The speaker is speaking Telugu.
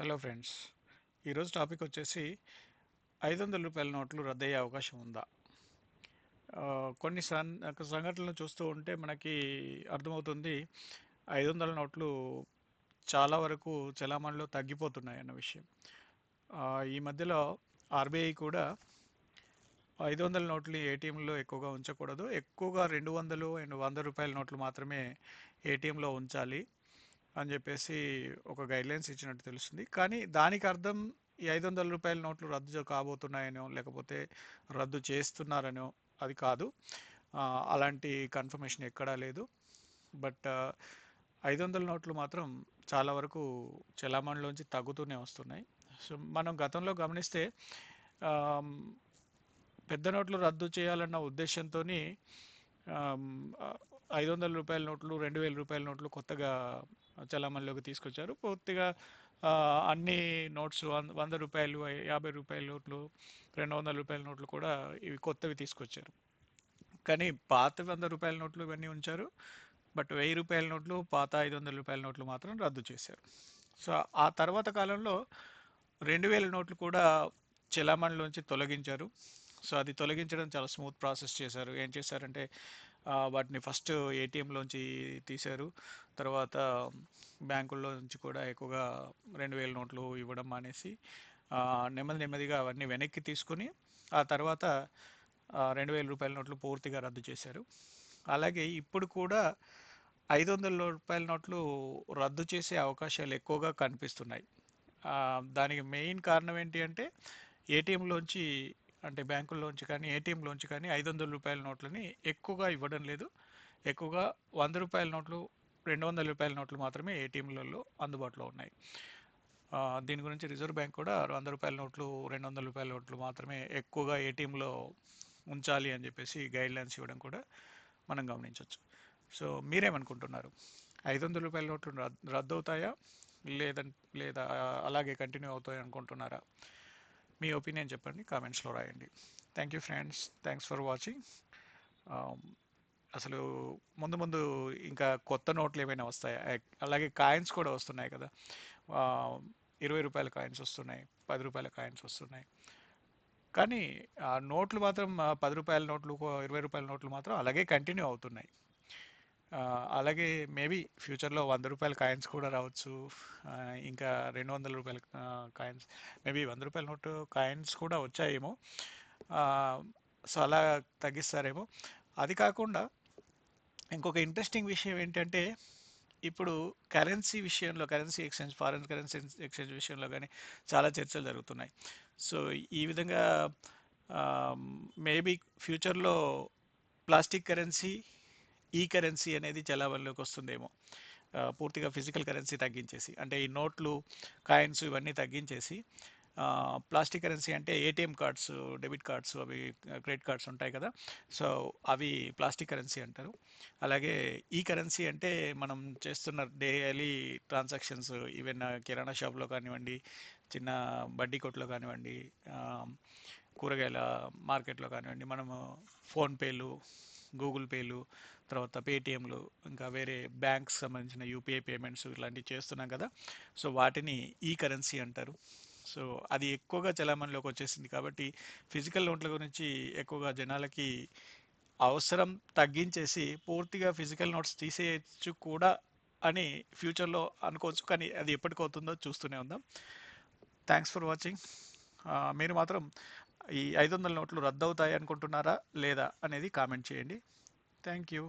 హలో ఫ్రెండ్స్ ఈరోజు టాపిక్ వచ్చేసి ఐదు వందల రూపాయల నోట్లు రద్దయ్యే అవకాశం ఉందా? కొన్ని సంఘటనలు చూస్తూ ఉంటే మనకి అర్థమవుతుంది ఐదు వందల నోట్లు చాలా వరకు చలామణిలో తగ్గిపోతున్నాయి అన్న విషయం ఈ మధ్యలో ఆర్బీఐ కూడా ఐదు వందల నోట్లు ఏటీఎంలో ఎక్కువగా ఉంచకూడదు. ఎక్కువగా రెండు వందలు అండ్ వంద రూపాయల నోట్లు మాత్రమే ఏటీఎంలో ఉంచాలి. అని చెప్పేసి ఒక గైడ్లైన్స్ ఇచ్చినట్టు తెలుస్తుంది. కానీ దానికి అర్థం ఈ ఐదు వందల రూపాయల నోట్లు రద్దు కాబోతున్నాయనో లేకపోతే రద్దు చేస్తున్నారనో అది కాదు. అలాంటి కన్ఫర్మేషన్ ఎక్కడా లేదు. బట్ ఐదు వందల నోట్లు మాత్రం చాలా వరకు చలామణిలోంచి తగ్గుతూనే వస్తున్నాయి. సో మనం గతంలో గమనిస్తే పెద్ద నోట్లు రద్దు చేయాలన్న ఉద్దేశంతో ఐదు వందల రూపాయల నోట్లు రెండు వేల రూపాయల నోట్లు కొత్తగా చలామణిలోకి తీసుకొచ్చారు. పూర్తిగా అన్ని నోట్స్ వంద వంద రూపాయలు యాభై రూపాయల నోట్లు రెండు వందల రూపాయల నోట్లు కూడా ఇవి కొత్తవి తీసుకొచ్చారు. కానీ పాత వంద రూపాయల నోట్లు ఇవన్నీ ఉంచారు. బట్ వెయ్యి రూపాయల నోట్లు పాత ఐదు వందల రూపాయల నోట్లు మాత్రం రద్దు చేశారు. సో ఆ తర్వాత కాలంలో రెండు వేల నోట్లు కూడా చెలామణిలోంచి తొలగించారు. సో అది తొలగించడం చాలా స్మూత్ ప్రాసెస్ చేశారు. ఏం చేశారంటే వాటిని ఫస్ట్ ఏటీఎంలోంచి తీశారు. తర్వాత బ్యాంకుల్లో నుంచి కూడా ఎక్కువగా రెండు వేల నోట్లు ఇవ్వడం మానేసి నెమ్మది నెమ్మదిగా అవన్నీ వెనక్కి తీసుకుని ఆ తర్వాత రెండు వేల రూపాయల నోట్లు పూర్తిగా రద్దు చేశారు. అలాగే ఇప్పుడు కూడా ఐదు వందల రూపాయల నోట్లు రద్దు చేసే అవకాశాలు ఎక్కువగా కనిపిస్తున్నాయి. దానికి మెయిన్ కారణం ఏంటి అంటే ఏటీఎంలోంచి అంటే బ్యాంకుల్లోంచి కానీ ఏటీఎంలోంచి కానీ ఐదు వందల రూపాయల నోట్లని ఎక్కువగా ఇవ్వడం లేదు. ఎక్కువగా వంద రూపాయల నోట్లు రెండు వందల రూపాయల నోట్లు మాత్రమే ఏటీఎంలలో అందుబాటులో ఉన్నాయి. దీని గురించి రిజర్వ్ బ్యాంక్ కూడా వంద రూపాయల నోట్లు రెండు వందల రూపాయల నోట్లు మాత్రమే ఎక్కువగా ఏటీఎంలో ఉంచాలి అని చెప్పేసి గైడ్లైన్స్ ఇవ్వడం కూడా మనం గమనించవచ్చు సో మీరేమనుకుంటున్నారు? ఐదు వందల రూపాయల నోట్లు రద్దు అవుతాయా లేదంటే లేదా అలాగే కంటిన్యూ అవుతాయి అనుకుంటున్నారా మీ ఒపీనియన్ చెప్పండి కామెంట్స్లో రాయండి. Thank you friends thanks for watching అసలు ముందు ముందు ఇంకా కొత్త నోట్లు ఏమైనా వస్తాయా? అలాగే కాయిన్స్ కూడా వస్తున్నాయి కదా. Um, ఇరవై రూపాయల కాయిన్స్ వస్తున్నాయి పది రూపాయల కాయిన్స్ వస్తున్నాయి. కానీ ఆ నోట్లు మాత్రం పది రూపాయల నోట్లు ఇరవై రూపాయల నోట్లు మాత్రం అలాగే కంటిన్యూ అవుతున్నాయి. అలాగే మేబీ ఫ్యూచర్లో వంద రూపాయల కాయిన్స్ కూడా రావచ్చు. ఇంకా రెండు వందల రూపాయల కాయిన్స్ మేబీ వంద రూపాయల నోటు కాయిన్స్ కూడా వచ్చాయేమో. సో అలా తగ్గిస్తారేమో. అది కాకుండా ఇంకొక ఇంట్రెస్టింగ్ విషయం ఏంటంటే ఇప్పుడు కరెన్సీ విషయంలో currency exchange foreign currency exchange విషయంలో కానీ చాలా చర్చలు జరుగుతున్నాయి. సో ఈ విధంగా మేబీ ఫ్యూచర్లో ప్లాస్టిక్ కరెన్సీ ఈ కరెన్సీ అనేది చలామణిలోకి వస్తుందేమో పూర్తిగా ఫిజికల్ కరెన్సీ తగ్గించేసి అంటే ఈ నోట్లు కాయిన్స్ ఇవన్నీ తగ్గించేసి ప్లాస్టిక్ కరెన్సీ అంటే ఏటీఎం కార్డ్స్ డెబిట్ కార్డ్స్ అవి క్రెడిట్ కార్డ్స్ ఉంటాయి కదా. సో అవి ప్లాస్టిక్ కరెన్సీ అంటారు. అలాగే ఈ కరెన్సీ అంటే మనం చేస్తున్న డైలీ ట్రాన్సాక్షన్స్ ఈవెన్ కిరాణా షాప్లో కానివ్వండి చిన్న బడ్డీ కొట్లో కానివ్వండి కూరగాయల మార్కెట్లో కానివ్వండి మనము ఫోన్పేలు గూగుల్ పేలు తర్వాత పేటిఎంలు ఇంకా వేరే బ్యాంక్స్ సంబంధించిన యూపీఐ పేమెంట్స్ ఇలాంటివి చేస్తున్నాం కదా. సో వాటిని ఈ కరెన్సీ అంటారు. సో అది ఎక్కువగా చలామణిలోకి వచ్చేసింది కాబట్టి ఫిజికల్ నోట్ల గురించి ఎక్కువగా జనాలకి అవసరం తగ్గించేసి పూర్తిగా ఫిజికల్ నోట్స్ తీసేయచ్చు కూడా అని ఫ్యూచర్లో అనుకోవచ్చు. కానీ అది ఎప్పటికవుతుందో చూస్తూనే ఉందాం. Thanks for watching. మీరు మాత్రం ఈ ఐదు వందల నోట్లు రద్దు అవుతాయి అనుకుంటున్నారా లేదా అనేది కామెంట్ చేయండి. Thank you.